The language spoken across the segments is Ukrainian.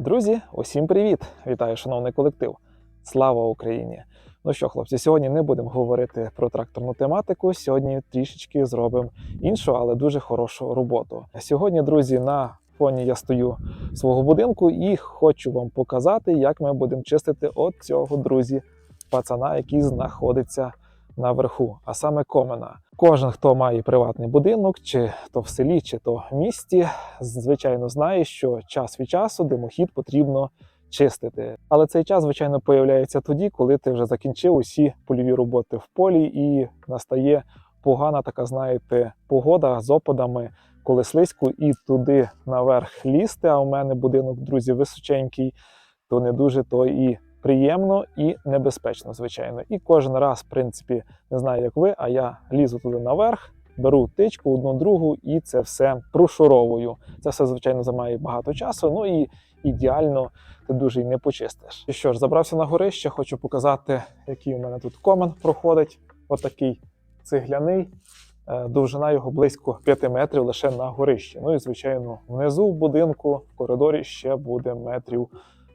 Друзі, усім привіт! Вітаю, шановний колектив! Слава Україні! Ну що, хлопці, сьогодні не будемо говорити про тракторну тематику. Сьогодні трішечки зробимо іншу, але дуже хорошу роботу. Сьогодні, друзі, на фоні я стою свого будинку і хочу вам показати, як ми будемо чистити от цього, друзі, пацана, який знаходиться наверху, а саме комена. Кожен, хто має приватний будинок, чи то в селі, чи то в місті, звичайно знає, що час від часу димохід потрібно чистити. Але цей час, звичайно, появляється тоді, коли ти вже закінчив усі польові роботи в полі, і настає погана така, знаєте, погода з опадами, коли і туди наверх лізти. А у мене будинок, друзі, височенький, то не дуже то і приємно і небезпечно, звичайно. І кожен раз, в принципі, не знаю, як ви, а я лізу туди наверх. Беру тичку одну другу і це все прошуровую. Це все, звичайно, займає багато часу. Ну і ідеально ти дуже й не почистиш. І що ж, забрався на горище, хочу показати, який у мене тут комен проходить. Отакий цегляний. Е, Довжина його близько 5 метрів лише на горищі. Ну і звичайно, внизу в будинку в коридорі ще буде метрів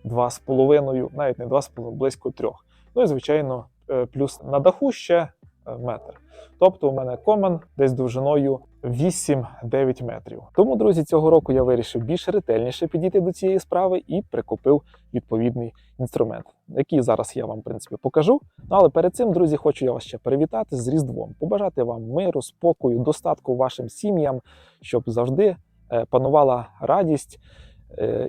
2,5, навіть не 2,5, близько 3. Ну і звичайно, е, плюс на даху ще е, метр. Тобто у мене комен десь довжиною 8-9 метрів. Тому, друзі, цього року я вирішив більш ретельніше підійти до цієї справи і прикупив відповідний інструмент, який зараз я вам в принципі покажу. Ну, але перед цим, друзі, хочу я вас ще привітати з Різдвом, побажати вам миру, спокою, достатку вашим сім'ям, щоб завжди е, панувала радість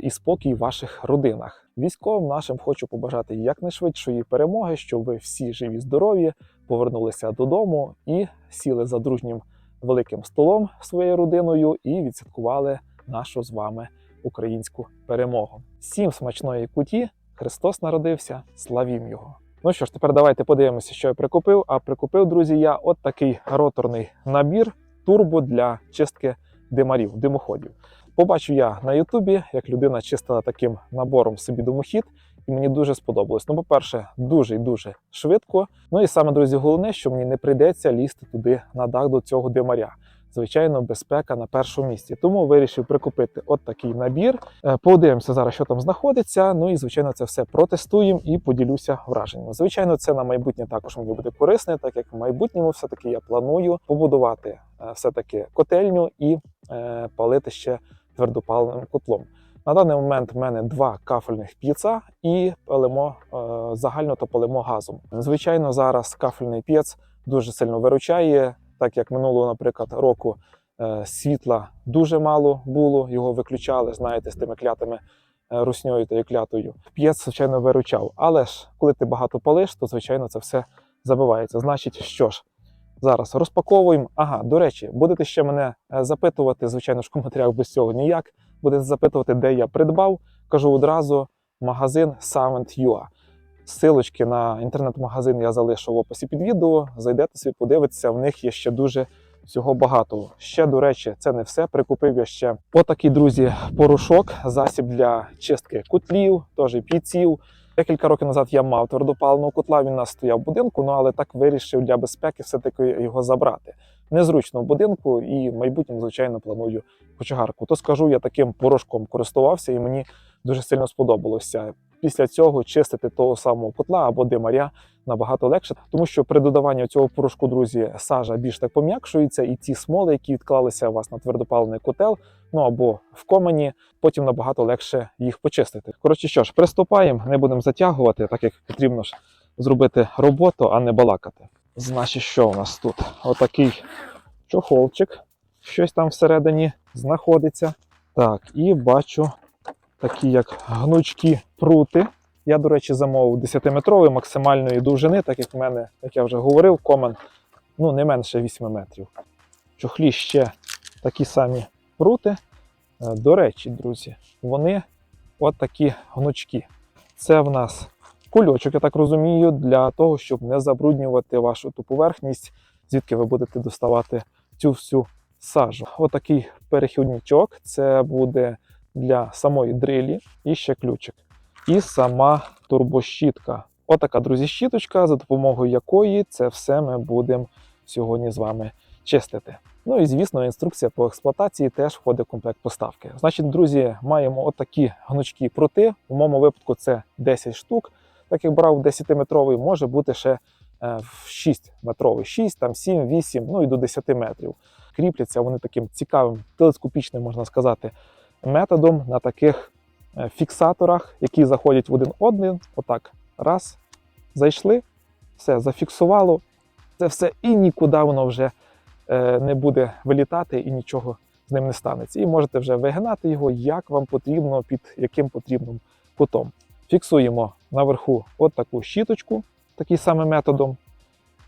і спокій в ваших родинах. Військовим нашим хочу побажати якнайшвидшої перемоги, щоб ви всі живі, здорові, повернулися додому і сіли за дружнім великим столом своєю родиною і відсвяткували нашу з вами українську перемогу. Всім смачної куті! Христос народився, славім Його! Ну що ж, тепер давайте подивимося, що я прикупив. А прикупив, друзі, я от такий роторний набір турбо для чистки димарів, димоходів. Побачив я на Ютубі, як людина чистила таким набором собі димохід, і мені дуже сподобалось. Ну, по-перше, дуже і дуже швидко. Ну і саме, друзі, головне, що мені не прийдеться лізти туди на дах до цього димаря. Звичайно, безпека на першому місці. Тому вирішив прикупити от такий набір. Е, Подивимося зараз, що там знаходиться. Ну і звичайно, це все протестуємо і поділюся враженнями. Звичайно, це на майбутнє також мені буде корисне, так як в майбутньому все-таки я планую побудувати е, все-таки котельню і е, палити ще твердопаливним котлом. На даний момент в мене два кафельних п'єца і палимо е, загально то палимо газом. Звичайно, зараз кафельний п'єц дуже сильно виручає, так як минулого, наприклад, року е, світла дуже мало було, його виключали, знаєте, з тими клятими е, русньою та клятою. П'єц, звичайно, виручав. Але ж коли ти багато палиш, то звичайно це все забивається. Значить, що ж. Зараз розпаковуємо. Ага, до речі, будете ще мене е, запитувати, звичайно ж, коментарях без цього ніяк. Будете запитувати, де я придбав. Кажу одразу магазин Savant.ua. Силочки на інтернет-магазин я залишу в описі під відео. Зайдете собі, подивитися, в них є ще дуже всього багато. Ще, до речі, це не все. Прикупив я ще отакий, друзі, порошок, засіб для чистки котлів, теж піців. Декілька років назад я мав твердопаленого котла, він у нас стояв в будинку, ну але так вирішив для безпеки все-таки його забрати. Незручно в будинку і в майбутньому, звичайно, планую кочегарку. То скажу, я таким порошком користувався і мені дуже сильно сподобалося. Після цього чистити того самого котла або димаря набагато легше, тому що при додаванні цього порошку, друзі, сажа більш так пом'якшується, і ці смоли, які відклалися у вас на твердопалений котел, ну або в комені, потім набагато легше їх почистити. Коротше, що ж, приступаємо, не будемо затягувати, так як потрібно ж зробити роботу, а не балакати. Значить, що у нас тут? Отакий чохолчик, щось там всередині знаходиться. Так, і бачу такі як гнучкі прути. Я, до речі, замовив 10-метрової максимальної довжини, так як в мене, як я вже говорив, комен ну, не менше 8 метрів. Чохлі ще такі самі прути. Е, До речі, друзі, вони от такі гнучкі. Це в нас кульочок, я так розумію, для того, щоб не забруднювати вашу ту поверхність, звідки ви будете доставати цю всю сажу. Отакий перехідничок. Це буде для самої дрилі і ще ключик. І сама турбощітка. Отака, друзі, щіточка, за допомогою якої це все ми будемо сьогодні з вами чистити. Ну і звісно, інструкція по експлуатації теж входить в комплект поставки. Значить, друзі, маємо отакі гнучкі прути. У моєму випадку це 10 штук. Так як брав 10-метровий, може бути ще 6-метровий, 6, там 7, 8, ну і до 10 метрів. Кріпляться вони таким цікавим телескопічним, можна сказати, методом на таких е, фіксаторах, які заходять в один один. Отак, раз, зайшли, все зафіксувало. Це все і нікуди воно вже е, не буде вилітати і нічого з ним не станеться. І можете вже вигинати його, як вам потрібно, під яким потрібним кутом. Фіксуємо наверху от таку щіточку, таким самим методом.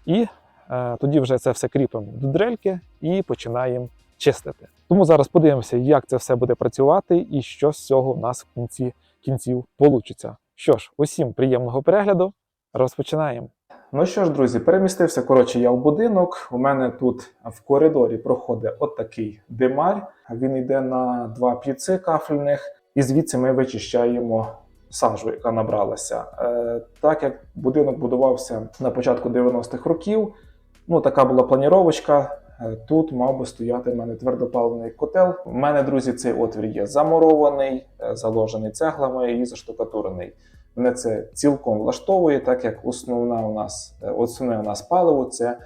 І е, тоді вже це все кріпимо до дрельки і починаємо чистити. Тому зараз подивимося, як це все буде працювати і що з цього в нас в кінці кінців вийде. Що ж, усім приємного перегляду. Розпочинаємо. Ну що ж, друзі, перемістився коротше я в будинок. У мене тут в коридорі проходить от такий димар. Він йде на два п'єци кафельних, і звідси ми вичищаємо сажу, яка набралася. Е, так як будинок будувався на початку 90-х років, ну така була планіровочка. Е, Тут мав би стояти в мене твердопаливний котел. У мене, друзі, цей отвір є замурований, е, заложений цеглами і заштукатурений. Мене це цілком влаштовує, так як основна у нас, е, основне у нас паливо це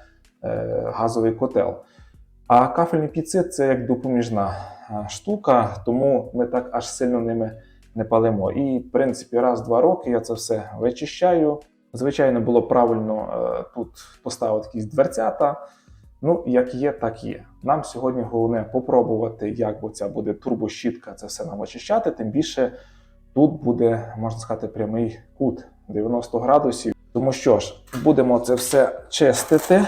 газовий котел. А кафельні піци це як допоміжна штука, тому ми так аж сильно ними не палимо. І, в принципі, раз-два роки я це все вичищаю. Звичайно, було правильно тут поставити якісь дверцята. Ну, як є, так є. Нам сьогодні головне попробувати, як ця буде турбощітка це все нам очищати. Тим більше тут буде, можна сказати, прямий кут 90 градусів. Тому що ж, будемо це все чистити.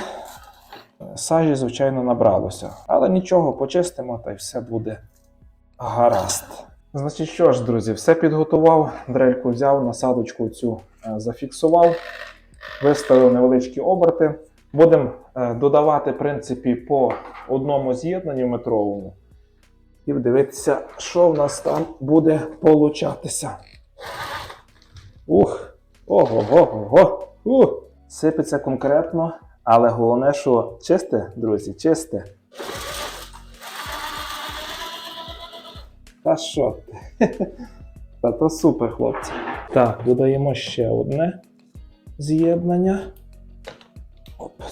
Сажі, звичайно, набралося. Але нічого, почистимо та й все буде гаразд. Значить, що ж, друзі, все підготував, дрельку взяв, насадочку цю е, зафіксував, виставив невеличкі оберти. Будемо е, додавати, в принципі, по одному з'єднанню метровому. І дивитися, що в нас там буде получатися. Ух! Ого-го-го! Ух! Сипеться конкретно, але головне, що чисте, друзі, чисте. Та що ти? Та то супер, хлопці. Так, додаємо ще одне з'єднання.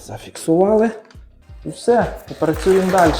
Зафіксували. І все, і працюємо далі.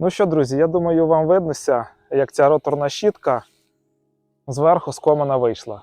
Ну що, друзі, я думаю, вам виднося, як ця роторна щітка зверху з комина вийшла.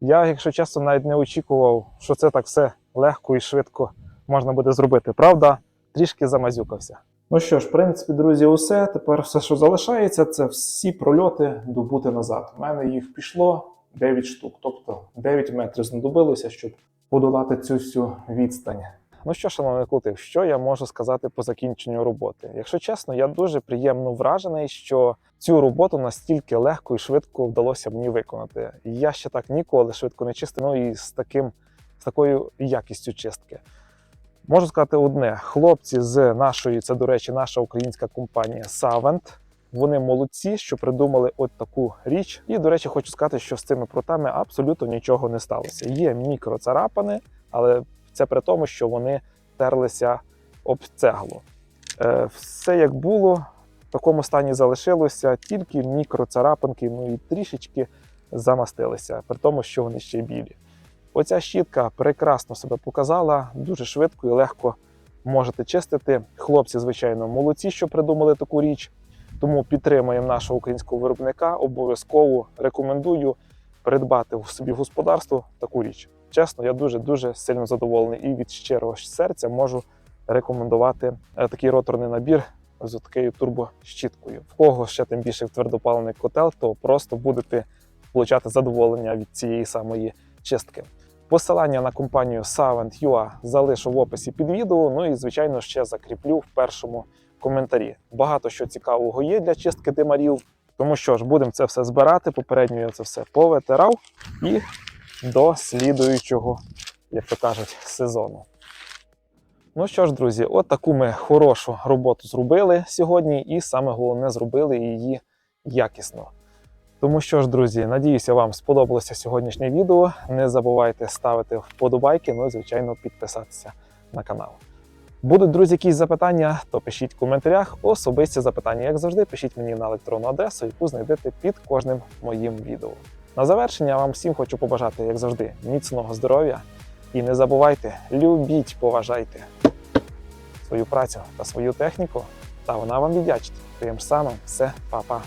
Я, якщо чесно, навіть не очікував, що це так все легко і швидко можна буде зробити. Правда, трішки замазюкався. Ну що ж, в принципі, друзі, усе. Тепер все, що залишається, це всі прольоти добути назад. У мене їх пішло 9 штук, тобто 9 метрів знадобилося, щоб подолати цю всю відстань. Ну що, шановний колектив, що я можу сказати по закінченню роботи? Якщо чесно, я дуже приємно вражений, що цю роботу настільки легко і швидко вдалося мені виконати. Я ще так ніколи швидко не чистив, ну і з таким з такою якістю чистки. Можу сказати одне: хлопці з нашої, це, до речі, наша українська компанія Savant. Вони молодці, що придумали от таку річ. І, до речі, хочу сказати, що з цими прутами абсолютно нічого не сталося. Є мікроцарапини, але це при тому, що вони терлися об цеглу. Е, все як було, в такому стані залишилося, тільки мікроцарапинки, ну і трішечки замастилися, при тому, що вони ще білі. Оця щітка прекрасно себе показала, дуже швидко і легко можете чистити. Хлопці, звичайно, молодці, що придумали таку річ. Тому підтримуємо нашого українського виробника. Обов'язково рекомендую придбати собі в господарство таку річ. Чесно, я дуже дуже сильно задоволений і від щирого серця можу рекомендувати е, такий роторний набір з такою турбощіткою. В кого ще тим більше твердопаливний котел, то просто будете получати задоволення від цієї самої чистки. Посилання на компанію Savant.ua залишу в описі під відео. Ну і звичайно ще закріплю в першому коментарі. Багато що цікавого є для чистки димарів. Тому що ж, будемо це все збирати. Попередньо я це все повитирав і до слідуючого, як то кажуть, сезону. Ну що ж, друзі, от таку ми хорошу роботу зробили сьогодні, і саме головне, зробили її якісно. Тому що ж, друзі, надіюся, вам сподобалося сьогоднішнє відео. Не забувайте ставити вподобайки, ну і звичайно підписатися на канал. Будуть, друзі, якісь запитання, то пишіть в коментарях. Особисті запитання, як завжди, пишіть мені на електронну адресу, яку знайдете під кожним моїм відео. На завершення вам всім хочу побажати, як завжди, міцного здоров'я. І не забувайте, любіть, поважайте свою працю та свою техніку, та вона вам віддячить. Тим самим все, па-па.